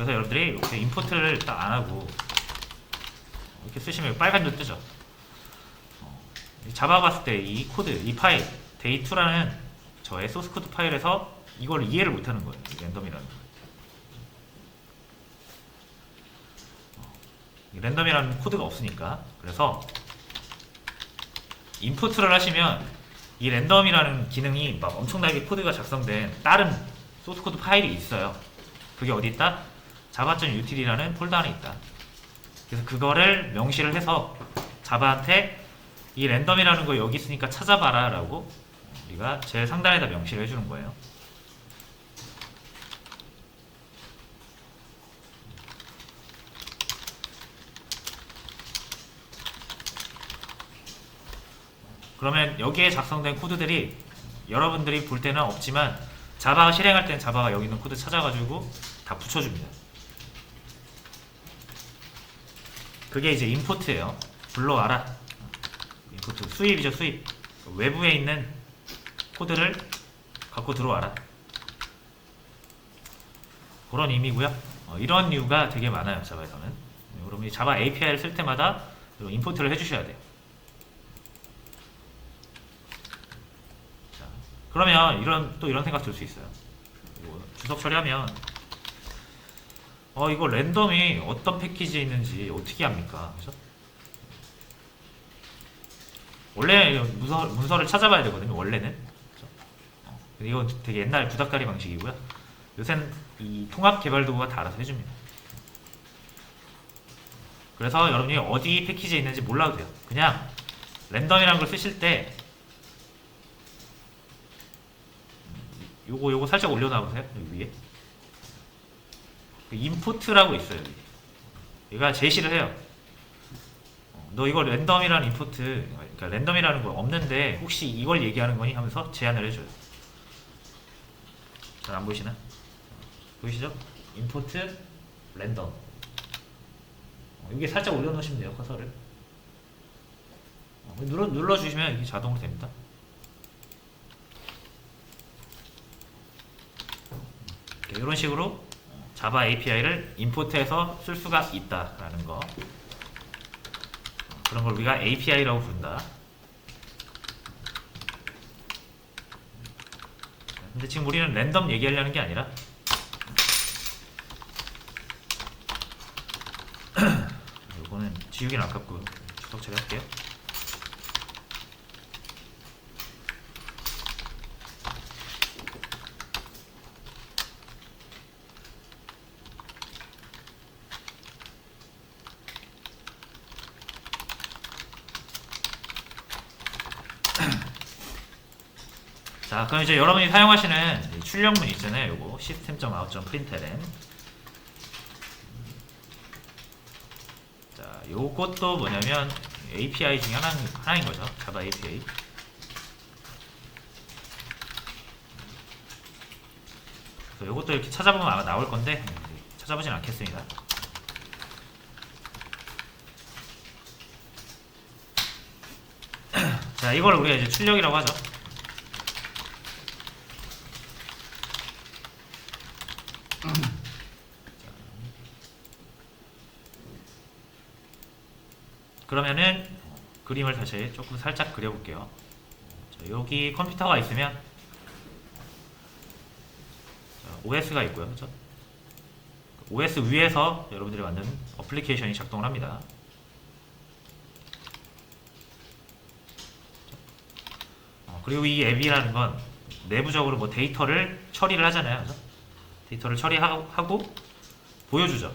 그래서 여러분들이 이렇게 임포트를 딱 안 하고 이렇게 쓰시면 빨간 줄 뜨죠. 어, 잡아봤을 때 이 코드, 이 파일, day2라는 저의 소스 코드 파일에서 이걸 이해를 못하는 거예요. 이 랜덤이라는 거. 어, 이 랜덤이라는 코드가 없으니까 그래서 임포트를 하시면 이 랜덤이라는 기능이 막 엄청나게 코드가 작성된 다른 소스 코드 파일이 있어요. 그게 어디 있다? java.util이라는 폴더 안에 있다. 그래서 그거를 명시를 해서 자바한테 이 랜덤이라는 거 여기 있으니까 찾아봐라 라고 우리가 제일 상단에다 명시를 해주는 거예요. 그러면 여기에 작성된 코드들이 여러분들이 볼 때는 없지만 자바가 실행할 때는 자바가 여기 있는 코드 찾아가지고 다 붙여줍니다. 그게 이제 임포트예요. 불러와라. 임포트 수입이죠 수입. 외부에 있는 코드를 갖고 들어와라. 그런 의미고요. 어, 이런 이유가 되게 많아요 자바에서는. 네, 여러분이 자바 API를 쓸 때마다 임포트를 해주셔야 돼요. 자, 그러면 이런 또 이런 생각 들 수 있어요. 주석 처리하면 어 이거 랜덤이 어떤 패키지에 있는지 어떻게 합니까? 그죠? 원래 문서, 문서를 찾아봐야 되거든요. 원래는. 그죠? 어, 근데 이건 되게 옛날 구닥다리 방식이고요. 요새는 이 통합 개발 도구가 다 알아서 해줍니다. 그래서 여러분이 어디 패키지에 있는지 몰라도 돼요. 그냥 랜덤이라는 걸 쓰실 때 요거 요거 살짝 올려놔 보세요. 여기 위에. 그 임포트라고 있어요. 여기. 얘가 제시를 해요. 어, 너 이거 랜덤이라는 임포트, 그러니까 랜덤이라는 거 없는데 혹시 이걸 얘기하는 거니 하면서 제안을 해줘요. 잘 안 보이시나? 보이시죠? 임포트 랜덤. 어, 여기 살짝 올려놓으시면 돼요 커서를. 어, 눌러 눌러주시면 이게 자동으로 됩니다. 이런 식으로 자바 API를 임포트해서 쓸 수가 있다라는 거. 어, 그런 걸 우리가 API라고 부른다. 근데 지금 우리는 랜덤 얘기하려는 게 아니라 이거는 지우기는 아깝고 주석 처리할게요. 자, 그럼 이제 여러분이 사용하시는 이 출력문 있잖아요. 요거 system.out.println. 자, 요것도 뭐냐면 API 중에 하나, 하나인 거죠. 자바 API. 그래서 요것도 이렇게 찾아보면 아마 나올 건데 찾아보진 않겠습니다. 자, 이걸 우리가 이제 출력이라고 하죠. 그러면은 그림을 다시 조금 살짝 그려볼게요. 자, 여기 컴퓨터가 있으면 자, OS가 있고요. 그죠? OS 위에서 여러분들이 만든 어플리케이션이 작동을 합니다. 어, 그리고 이 앱이라는 건 내부적으로 뭐 데이터를 처리를 하잖아요. 데이터를 처리하고 보여주죠.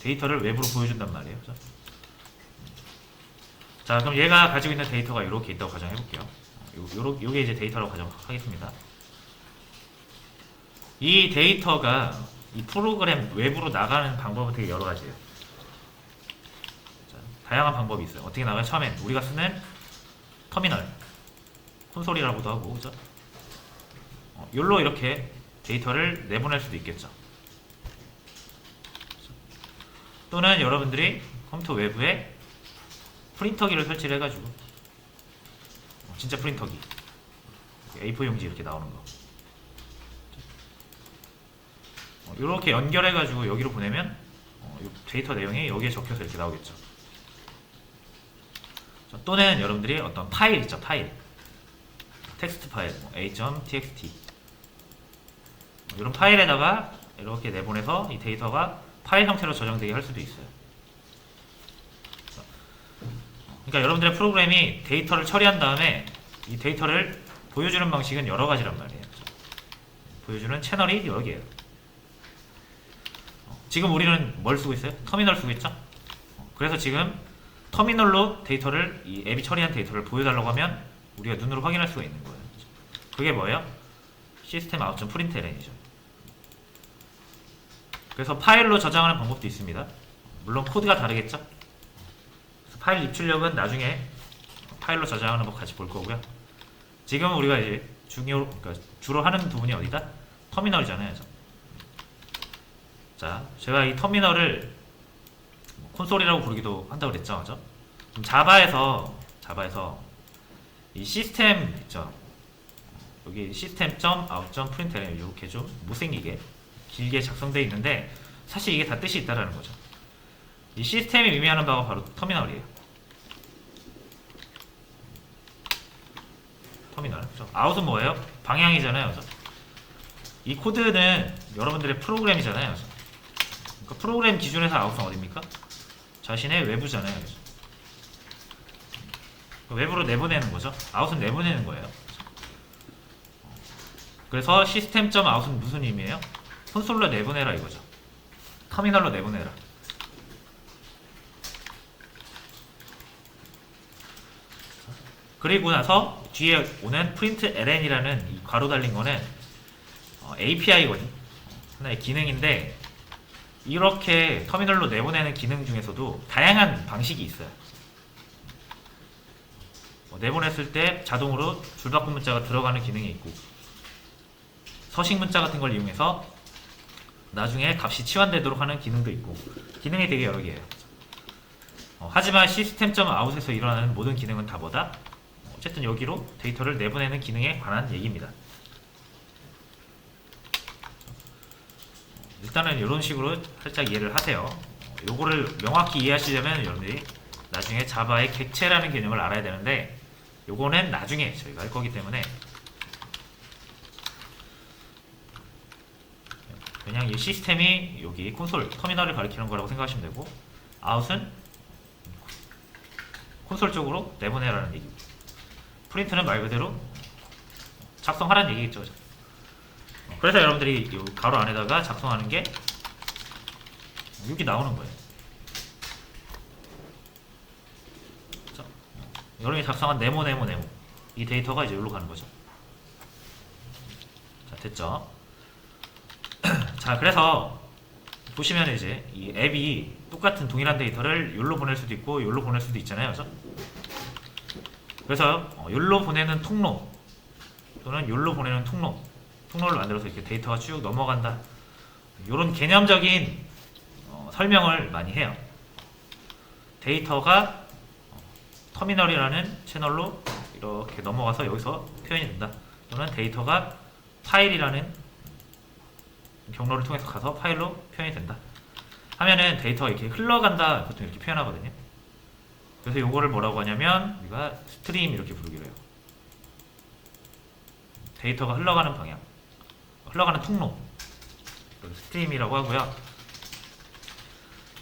데이터를 외부로 보여준단 말이에요. 그죠? 자, 그럼 얘가 가지고 있는 데이터가 이렇게 있다고 가정해 볼게요. 요, 요, 요게 이제 데이터라고 가정하겠습니다. 이 데이터가 이 프로그램 외부로 나가는 방법은 되게 여러 가지예요. 자, 다양한 방법이 있어요. 어떻게 나가요? 처음엔 우리가 쓰는 터미널, 콘솔이라고도 하고, 그죠? 어, 요로 이렇게 데이터를 내보낼 수도 있겠죠. 또는 여러분들이 컴퓨터 외부에 프린터기를 설치를 해가지고 어, 진짜 프린터기 A4 용지 이렇게 나오는 거 어, 이렇게 연결해가지고 여기로 보내면 어, 이 데이터 내용이 여기에 적혀서 이렇게 나오겠죠. 자, 또는 여러분들이 어떤 파일 있죠, 파일. 텍스트 파일, 뭐 a.txt. 이런 파일에다가 이렇게 내보내서 이 데이터가 파일 형태로 저장되게 할 수도 있어요. 자, 그러니까 여러분들의 프로그램이 데이터를 처리한 다음에 이 데이터를 보여주는 방식은 여러 가지란 말이에요. 보여주는 채널이 여러 개예요. 어, 지금 우리는 뭘 쓰고 있어요? 터미널 쓰고 있죠? 어, 그래서 지금 터미널로 데이터를 이 앱이 처리한 데이터를 보여달라고 하면 우리가 눈으로 확인할 수가 있는 거예요. 그게 뭐예요? 시스템 아웃점 프린트 ln이죠. 그래서 파일로 저장하는 방법도 있습니다. 물론 코드가 다르겠죠? 그래서 파일 입출력은 나중에 파일로 저장하는 법 같이 볼 거고요. 지금 우리가 이제 중요, 그러니까 주로 하는 부분이 어디다? 터미널이잖아요. 그죠? 자, 제가 이 터미널을 뭐 콘솔이라고 부르기도 한다고 그랬죠, 그죠? 자바에서 자바에서 이 시스템 있죠. 여기 시스템 점 아웃 점 프린트 이렇게 좀 못생기게 길게 작성되어 있는데 사실 이게 다 뜻이 있다라는 거죠. 이 시스템이 의미하는 바가 바로 터미널이에요. 터미널. 그죠? 아웃은 뭐예요? 방향이잖아요. 그죠? 이 코드는 여러분들의 프로그램이잖아요. 그죠? 그러니까 프로그램 기준에서 아웃은 어딥니까? 자신의 외부잖아요. 그죠? 외부로 내보내는 거죠. 아웃은 내보내는 거예요. 그래서 시스템점 아웃은 무슨 의미예요? 콘솔로 내보내라 이거죠. 터미널로 내보내라. 그리고 나서 뒤에 오는 print ln이라는 이 괄호 달린 거는 어, API거든. 하나의 기능인데 이렇게 터미널로 내보내는 기능 중에서도 다양한 방식이 있어요. 뭐 내보냈을 때 자동으로 줄바꿈 문자가 들어가는 기능이 있고 서식 문자 같은 걸 이용해서 나중에 값이 치환되도록 하는 기능도 있고 기능이 되게 여러 개예요. 어, 하지만 시스템점 아웃에서 일어나는 모든 기능은 다 뭐다? 어쨌든 여기로 데이터를 내보내는 기능에 관한 얘기입니다. 일단은 이런 식으로 살짝 이해를 하세요. 어, 요거를 명확히 이해하시려면 여러분들이 나중에 자바의 객체라는 개념을 알아야 되는데 요거는 나중에 저희가 할 거기 때문에 그냥 이 시스템이 여기 콘솔 터미널을 가리키는 거라고 생각하시면 되고 아웃은 콘솔 쪽으로 내보내라는 얘기고 프린트는 말 그대로 작성하라는 얘기겠죠. 그래서 여러분들이 이 가로 안에다가 작성하는 게 여기 나오는 거예요. 자, 여러분이 작성한 네모 네모 네모 이 데이터가 이제 여기로 가는 거죠. 자 됐죠. 자 그래서 보시면 이제 이 앱이 똑같은 동일한 데이터를 여기로 보낼 수도 있고 여기로 보낼 수도 있잖아요. 그죠? 그래서 어, 여기로 보내는 통로 또는 여기로 보내는 통로 통로를 만들어서 이렇게 데이터가 쭉 넘어간다. 이런 개념적인 어, 설명을 많이 해요. 데이터가 어, 터미널이라는 채널로 이렇게 넘어가서 여기서 표현이 된다. 또는 데이터가 파일이라는 경로를 통해서 가서 파일로 표현이 된다. 하면은 데이터가 이렇게 흘러간다 보통 이렇게 표현하거든요. 그래서 요거를 뭐라고 하냐면 우리가 스트림 이렇게 부르기로 해요. 데이터가 흘러가는 방향, 흘러가는 통로, 스트림이라고 하고요.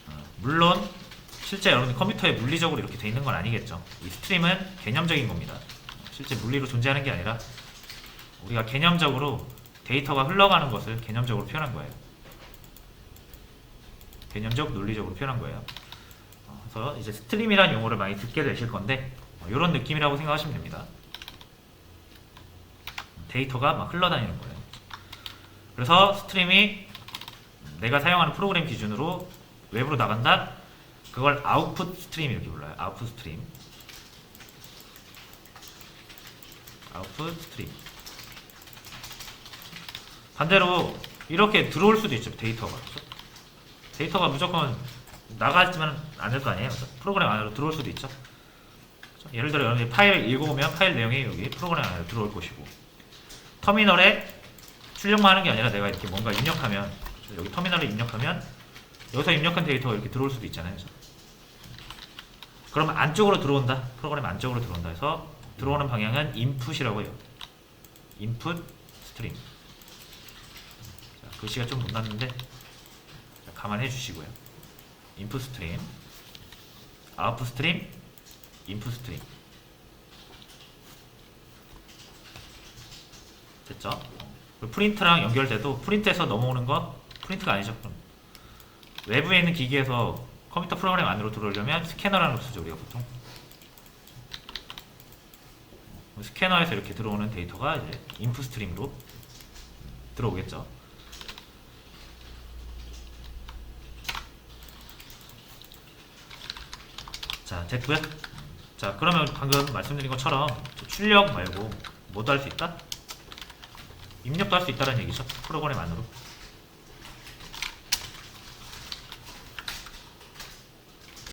어, 물론 실제 여러분 컴퓨터에 물리적으로 이렇게 돼 있는 건 아니겠죠. 이 스트림은 개념적인 겁니다. 실제 물리로 존재하는 게 아니라 우리가 개념적으로 데이터가 흘러가는 것을 개념적으로 표현한 거예요. 개념적, 논리적으로 표현한 거예요. 어, 그래서 이제 스트림이라는 용어를 많이 듣게 되실 건데 이런 느낌이라고 생각하시면 됩니다. 데이터가 막 흘러다니는 거예요. 그래서 스트림이 내가 사용하는 프로그램 기준으로 외부로 나간다. 그걸 아웃풋 스트림 이렇게 불러요. 아웃풋 스트림. 아웃풋 스트림. 반대로 이렇게 들어올 수도 있죠. 데이터가. 데이터가 무조건 나가지만 않을 거 아니에요. 그렇죠? 프로그램 안으로 들어올 수도 있죠. 그렇죠? 예를 들어 여러분이 파일을 읽어보면 파일 내용이 여기 프로그램 안으로 들어올 것이고 터미널에 출력만 하는 게 아니라 내가 이렇게 뭔가 입력하면 여기 터미널을 입력하면 여기서 입력한 데이터가 이렇게 들어올 수도 있잖아요. 그래서. 그러면 안쪽으로 들어온다. 프로그램 안쪽으로 들어온다 해서 들어오는 방향은 인풋이라고 해요. 인풋 스트림. 자, 글씨가 좀 못 났는데 자, 감안해 주시고요. 인풋 스트림, 아웃풋 스트림, 인풋 스트림. 됐죠? 그리고 프린트랑 연결돼도 프린트에서 넘어오는 거 프린트가 아니죠. 그럼. 외부에 있는 기기에서 컴퓨터 프로그램 안으로 들어오려면 스캐너라는 걸 쓰죠 우리가 보통. 스캐너에서 이렇게 들어오는 데이터가 이제 인풋 스트림으로 들어오겠죠. 자, 됐고요. 자, 그러면 방금 말씀드린 것처럼 출력 말고 뭐도 할 수 있다? 입력도 할 수 있다는 얘기죠. 프로그램 안으로.